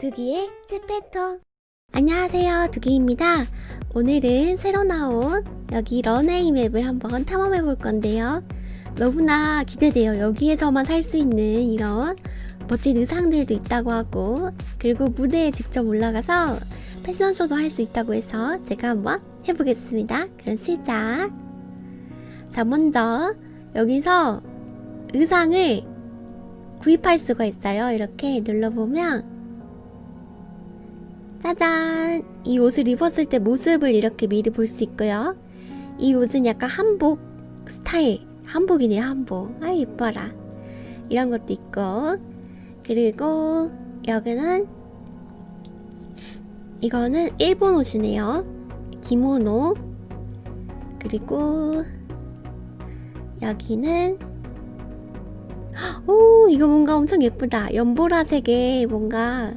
두기의 세페토 안녕하세요 두기입니다. 오늘은 새로 나온 여기 런웨이 맵을 한번 탐험해 볼 건데요. 너무나 기대돼요. 여기에서만 살 수 있는 이런 멋진 의상들도 있다고 하고 그리고 무대에 직접 올라가서 패션쇼도 할 수 있다고 해서 제가 한번 해보겠습니다. 그럼 시작! 자 먼저 여기서 의상을 구입할 수가 있어요. 이렇게 눌러보면 짜잔! 이 옷을 입었을 때 모습을 이렇게 미리 볼 수 있고요. 이 옷은 약간 한복 스타일. 한복이네요, 한복. 아, 예뻐라. 이런 것도 있고. 그리고 여기는 이거는 일본 옷이네요. 기모노. 그리고 여기는 오, 이거 뭔가 엄청 예쁘다. 연보라색의 뭔가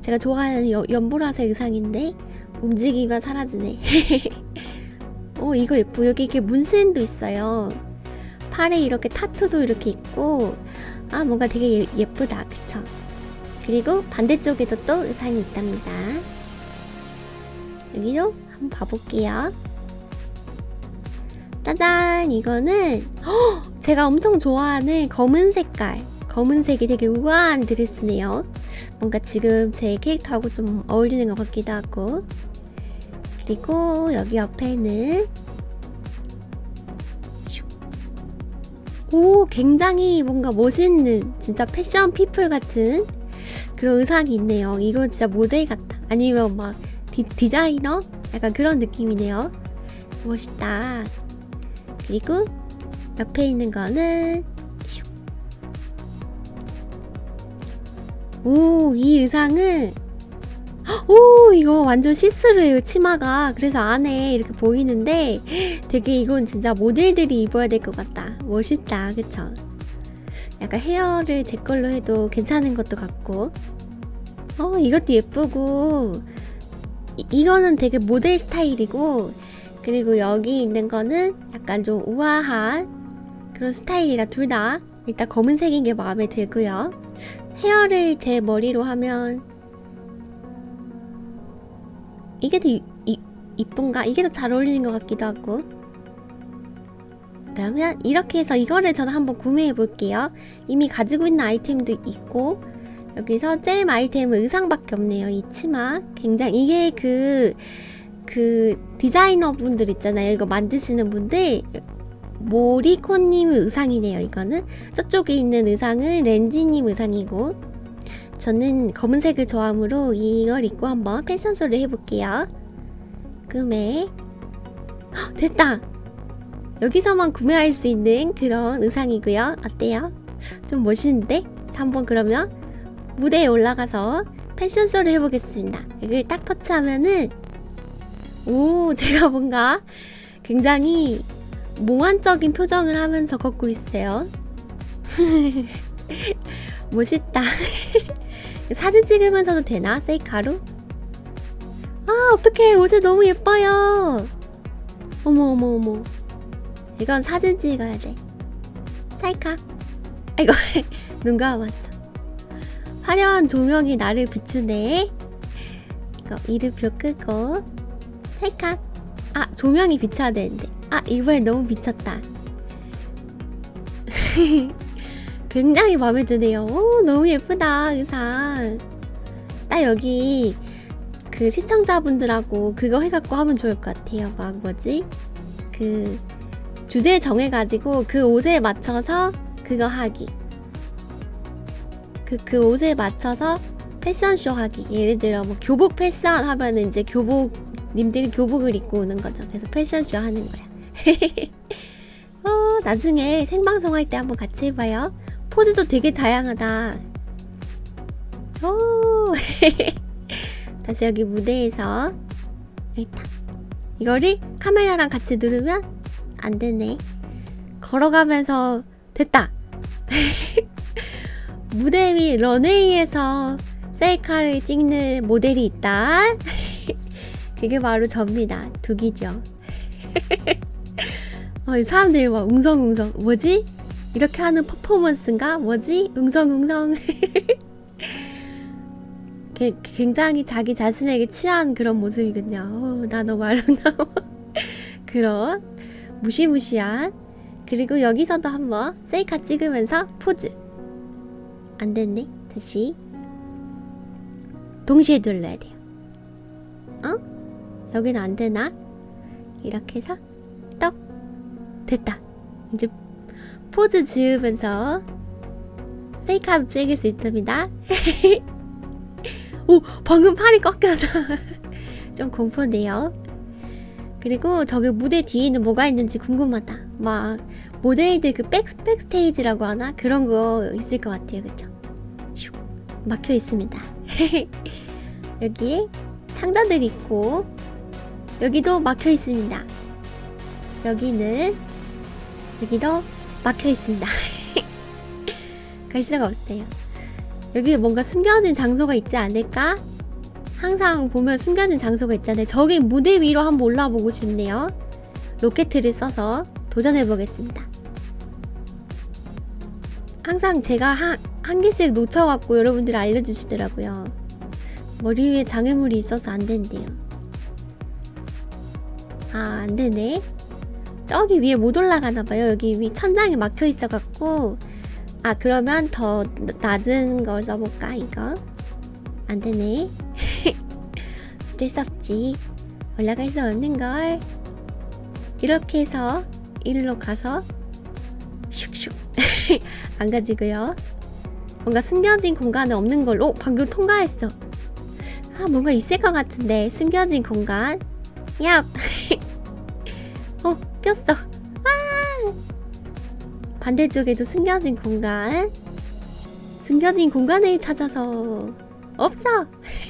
제가 좋아하는 여- 연보라색 의상인데 움직이면 사라지네. 오 이거 예쁘. 여기 이렇게 문신도 있어요. 팔에 이렇게 타투도 이렇게 있고 아 뭔가 되게 예, 예쁘다. 그쵸? 그리고 반대쪽에도 또 의상이 있답니다. 여기도 한번 봐볼게요. 짜잔 이거는 헉, 제가 엄청 좋아하는 검은 색깔 검은색이 되게 우아한 드레스네요. 뭔가 지금 제 캐릭터하고 좀 어울리는 것 같기도 하고 그리고 여기 옆에는 슉. 오 굉장히 뭔가 멋있는 진짜 패션 피플 같은 그런 의상이 있네요 이거 진짜 모델 같다 아니면 막 디, 디자이너? 약간 그런 느낌이네요 멋있다 그리고 옆에 있는 거는 오, 이 의상은 오, 이거 완전 시스루예요, 치마가. 그래서 안에 이렇게 보이는데 되게 이건 진짜 모델들이 입어야 될 것 같다. 멋있다. 그쵸? 약간 헤어를 제 걸로 해도 괜찮은 것도 같고. 어, 이것도 예쁘고. 이, 이거는 되게 모델 스타일이고. 그리고 여기 있는 거는 약간 좀 우아한 그런 스타일이라 둘 다 일단 검은색인 게 마음에 들고요. 헤어를 제 머리로 하면 이게 더 이쁜가? 이게 더 잘 어울리는 것 같기도 하고. 그러면 이렇게 해서 이거를 저는 한번 구매해 볼게요. 이미 가지고 있는 아이템도 있고 여기서 잼 아이템은 의상밖에 없네요 이 치마. 굉장히 이게 그, 그 디자이너 분들 있잖아요. 이거 만드시는 분들 모리코님 의상이네요 이거는. 저쪽에 있는 의상은 렌지님 의상이고 저는 검은색을 좋아하므로 이걸 입고 한번 패션쇼를 해볼게요. 구매. 헉, 됐다! 여기서만 구매할 수 있는 그런 의상이고요. 어때요? 좀 멋있는데? 한번 그러면 무대에 올라가서 패션쇼를 해보겠습니다. 이걸 딱 터치하면은 오 제가 뭔가 굉장히 몽환적인 표정을 하면서 걷고 있어요. 멋있다. 사진 찍으면서도 되나? 셀카로? 아, 어떡해. 옷이 너무 예뻐요. 어머, 어머, 어머. 이건 사진 찍어야 돼. 찰칵. 아이고, 눈 감았어. 화려한 조명이 나를 비추네. 이거 이름표 끄고. 찰칵. 아, 조명이 비춰야 되는데. 아, 이번에 너무 미쳤다. 굉장히 마음에 드네요. 오, 너무 예쁘다, 의상. 딱 여기 그 시청자분들하고 그거 해갖고 하면 좋을 것 같아요. 막 뭐지? 그 주제 정해가지고 그 옷에 맞춰서 그거 하기. 그, 그 옷에 맞춰서 패션쇼 하기. 예를 들어 뭐 교복 패션 하면은 이제 교복, 님들이 교복을 입고 오는 거죠. 그래서 패션쇼 하는 거야. 어, 나중에 생방송 할 때 한번 같이 해봐요. 포즈도 되게 다양하다. 오, 다시 여기 무대에서 일단 이거를 카메라랑 같이 누르면 안 되네. 걸어가면서 됐다. 무대 위 런웨이에서 셀카를 찍는 모델이 있다. 그게 바로 접니다. 두기죠. 어, 이 사람들이 막 웅성웅성 뭐지? 이렇게 하는 퍼포먼스인가? 뭐지? 웅성웅성 게- 굉장히 자기 자신에게 취한 그런 모습이거든요. 어, 나 너무 아름다워. 그런 무시무시한 그리고 여기서도 한번 셀카 찍으면서 포즈 안 됐네 다시 동시에 눌러야 어? 여기는 안 되나? 이렇게 해서 떡 됐다 이제 포즈 지으면서 셀카도 찍을 수 있답니다 오 방금 팔이 꺾여서 좀 공포네요 그리고 저기 무대 뒤에는 뭐가 있는지 궁금하다. 막 모델들 그 백, 백스테이지라고 하나? 그런 거 있을 것 같아요. 그쵸? 슉 막혀 있습니다. 여기에 상자들이 있고 여기도 막혀 있습니다. 여기는 여기도 막혀 있습니다. 갈 수가 없어요. 여기 뭔가 숨겨진 장소가 있지 않을까? 항상 보면 숨겨진 장소가 있잖아요. 저기 무대 위로 한번 올라보고 싶네요. 로켓을 써서 도전해 보겠습니다. 항상 제가 한, 한 개씩 놓쳐갖고 여러분들 알려주시더라고요. 머리 위에 장애물이 있어서 안 된대요. 아, 안 되네. 저기 위에 못 올라가나 봐요. 여기 위 천장에 막혀 있어 갖고. 아, 그러면 더 낮은 걸 써볼까, 이거? 안 되네. 어쩔 수 없지. 올라갈 수 없는 걸. 이렇게 해서 일로 가서 슉슉 안 가지고요. 뭔가 숨겨진 공간에 없는 걸로 방금 통과했어. 아 뭔가 있을 것 같은데 숨겨진 공간. 야, 어 꼈어. 아 반대쪽에도 숨겨진 공간. 숨겨진 공간을 찾아서 없어.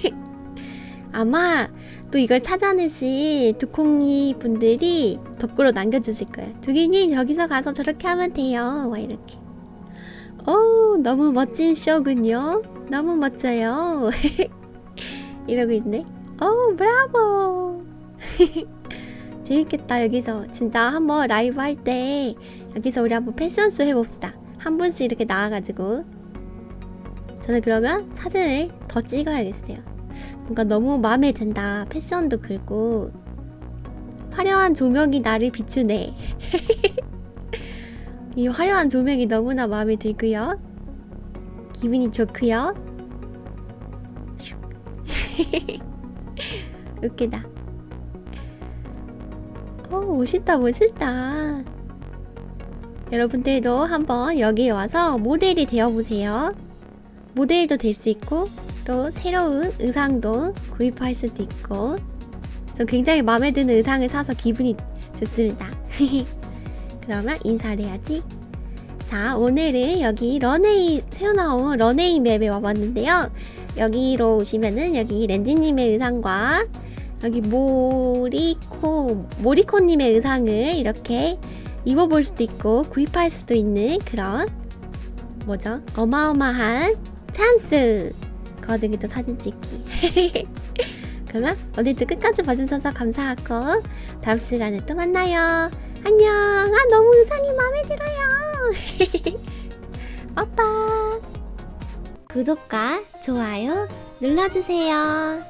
아마 또 이걸 찾아내신 두콩이 분들이 댓글로 남겨주실 거예요. 두기님 여기서 가서 저렇게 하면 돼요. 와 이렇게. 오 너무 멋진 쇼군요. 너무 멋져요. 이러고 있네. 오 브라보. 재밌겠다 여기서 진짜 한번 라이브 할 때 여기서 우리 한번 패션쇼 해봅시다. 한 분씩 이렇게 나와가지고 저는 그러면 사진을 더 찍어야겠어요. 뭔가 너무 마음에 든다. 패션도 그렇고 화려한 조명이 나를 비추네. 이 화려한 조명이 너무나 마음에 들고요. 기분이 좋고요. 슉. 웃기다. 어, 멋있다, 멋있다. 여러분들도 한번 여기 와서 모델이 되어보세요. 모델도 될 수 있고, 또 새로운 의상도 구입할 수도 있고 저 굉장히 마음에 드는 의상을 사서 기분이 좋습니다. 그러면 인사를 해야지. 자, 오늘은 여기 런웨이 새로 나온 런웨이 맵에 와봤는데요. 여기로 오시면은 여기 렌지님의 의상과 여기 모리코 모리코님의 의상을 이렇게 입어볼 수도 있고 구입할 수도 있는 그런 뭐죠? 어마어마한 찬스. 거저기도 사진 찍기. 그러면 오늘도 끝까지 봐주셔서 감사하고 다음 시간에 또 만나요. 안녕. 아 너무 의상이 마음에 들어요. 빠빠. 구독과 좋아요 눌러주세요.